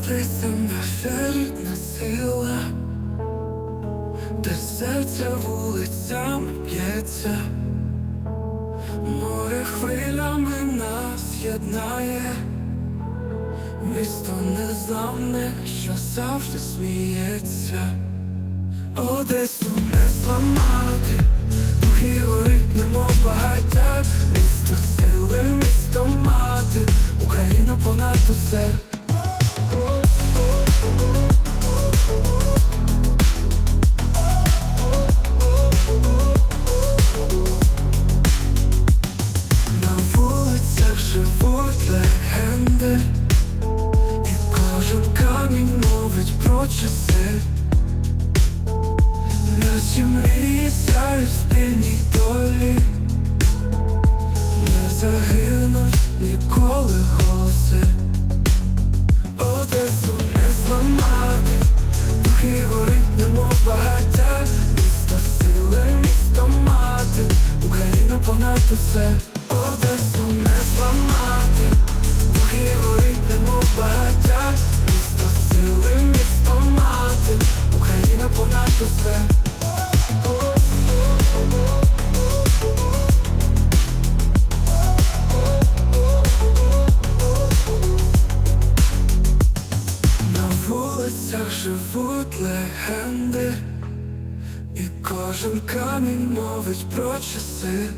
Одеса наша рідна сила, де серце вулицям п'ється, море хвилями нас єднає, місто незламне, що завжди сміється, Одесу не зламати, духи горить, немов місто сили, місто мати, Україна понад усе. Часи. Наші мрії сяють в не загинуть ніколи голоси. Одесу не зламати, духи горить, немов багаття, місто сили, місто мати, Україна понад усе, легенди, і кожен камінь мовить про часи.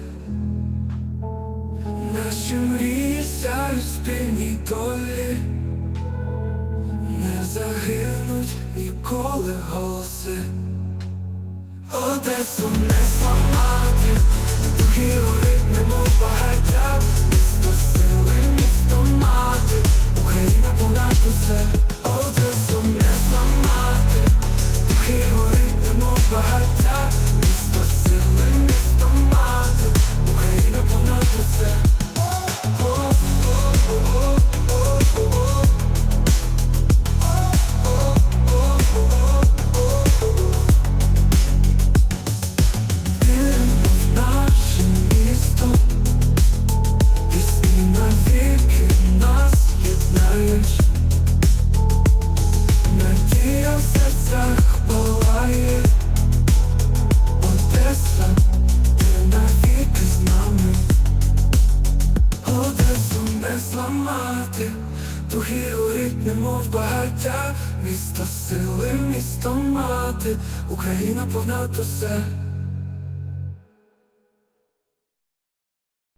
Наші мрії сяють спільній долі, не загинуть ніколи голоси. Одесу не зламати, духи горить, немов багаття, горить, немов багаття, місто сили, місто мати, Україна понад усе.